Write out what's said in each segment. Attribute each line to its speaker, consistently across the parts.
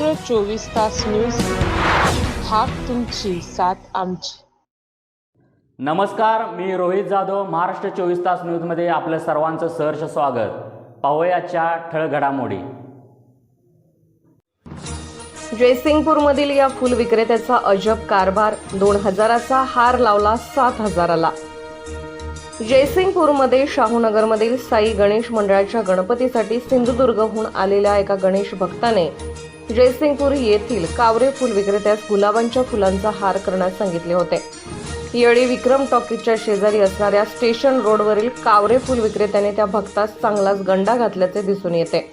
Speaker 1: महाराष्ट्र चोवीस तास न्यूज हाक तुमची साथ आमची.
Speaker 2: नमस्कार मी रोहित जाधव महाराष्ट्र चोवीस तास न्यूजमध्ये आपलं सर्वांचं सहर्ष स्वागत. पाहूयाच्या ठळक घडामोडी.
Speaker 3: जयसिंगपूरमधील या फुल विक्रेत्याचा अजब कारभार दोन हजाराचा हार लावला सात हजाराला. जयसिंगपूरमध्ये शाहूनगरमधील साई गणेश मंडळाच्या गणपतीसाठी सिंधुदुर्गहून आलेल्या एका गणेश भक्ताने जयसिंगपूर येथील कावरे फुल विक्रेत्यास गुलाबांच्या फुलांचा हार करण्यास सांगितले होते. यावेळी विक्रम टॉकीजच्या शेजारी असणाऱ्या स्टेशन रोडवरील कावरे फुल विक्रेत्याने त्या भक्तास चांगलाच गंडा घातल्याचे दिसून येते.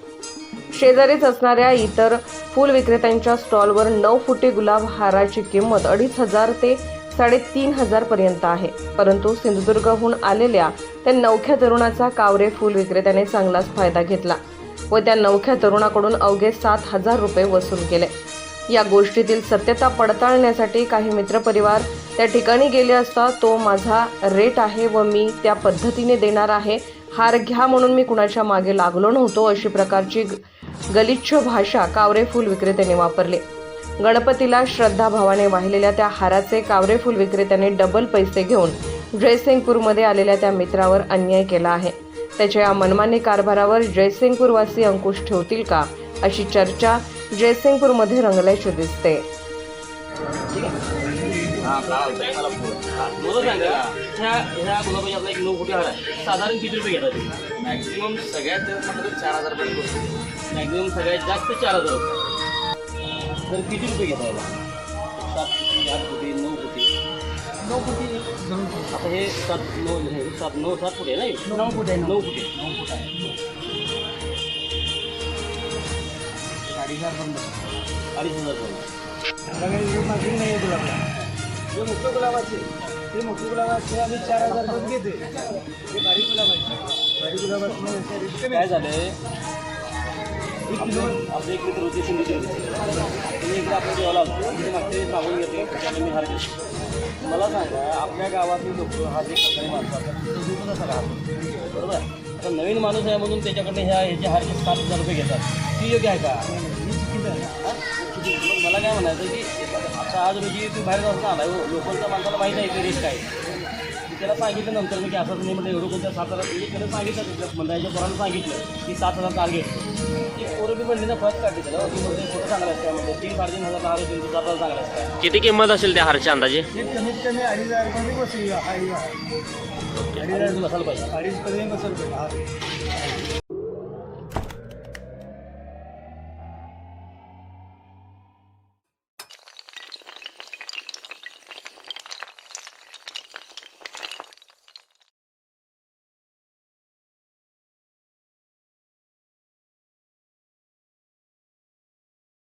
Speaker 3: शेजारीच असणाऱ्या इतर फुल विक्रेत्यांच्या स्टॉलवर नऊ फुटे गुलाब हाराची किंमत अडीच हजार ते साडेतीन हजार पर्यंत आहे. परंतु सिंधुदुर्गहून आलेल्या त्या नवख्या तरुणाचा कावरे फुल विक्रेत्याने चांगलाच फायदा घेतला. व त्या नवख्या तरुणाकडून अवघे सात हजार रुपये वसूल केले. या गोष्टीतील सत्यता पडताळण्यासाठी काही मित्रपरिवार त्या ठिकाणी गेले असता तो माझा रेट आहे व मी त्या पद्धतीने देणार आहे. हार घ्या म्हणून मी कुणाच्या मागे लागलो नव्हतो अशी प्रकारची ग- गलिच्छ भाषा कावरेफूल विक्रेत्याने वापरली. गणपतीला श्रद्धाभावाने वाहिलेल्या त्या हाराचे कावरेफूल विक्रेत्याने डबल पैसे घेऊन जयसिंगपूरमध्ये आलेल्या त्या मित्रावर अन्याय केला आहे. त्याच्या या मनमानी कारभारावर जयसिंगपूरवासी अंकुश ठेवतील का अशी चर्चा जयसिंगपूरमध्ये रंगल्याची दिसते.
Speaker 4: साधारण किती रुपये घेतात मॅक्झिमम सगळ्यात चार हजार मॅक्झिमम सगळ्यात जास्त चार हजार रुपये तर किती रुपये घेता सात आठ कोटी नऊ कोटी फुटी. नऊ फुटी. आता हे सात नऊ हे सात नऊ सात फुटी आहे ना नऊ फुट आहे नऊ फुटी. नऊ फुट. आहे अडीच हजार पर्यंत अडीच हजार पर्यंत
Speaker 5: हे मोठं गुलाबाचे. ते मोठे गुलाबाचे आम्ही चार हजार रुपये घेते ते बारीक गुलाबाचे बारीक गुलाबाचे.
Speaker 4: काय झालंय? आपलं आज एक मित्र होते सिंधुदुर्ग तुम्ही एकदा आपण जेवला लावतो ते मागचे सांगून घेते त्याने मी हार घेतो मला सांगा आपल्या गावातली लोक हा जे सरकारी माणसं असतात हार बरोबर आता नवीन माणूस आहे म्हणून त्याच्याकडनं ह्या ह्याचे हारचे सात हजार रुपये घेतात ती योग्य आहे का मग मला काय म्हणायचं की आता आज रोजी तू बाहेर जाऊन आला हो लोकलच्या माणसाला माहीत आहे की रेट काय त्याला सांगितलं नंतर मी की असं नाही म्हटलं एवढं कोणत्या सात हजार म्हणजे त्याला सांगितलं तिथल्या मंडळाच्या पोरांना सांगितलं की सात हजार टार्गेट ती पोरं बी म्हणली ना फरक काढली त्याला. ती म्हणजे कुठं चांगलं असतं. म्हणजे तीन साडेतीन हजार दहा रुपये सात हजार चांगलं असतं.
Speaker 2: किती किंमत असेल त्या हारच्या अंदाजे?
Speaker 5: हे कमीत कमी अडीच हजार रुपये बसली.
Speaker 4: अडीच बसायला पाहिजे
Speaker 5: अडीच पर्यंत बसेल. हा.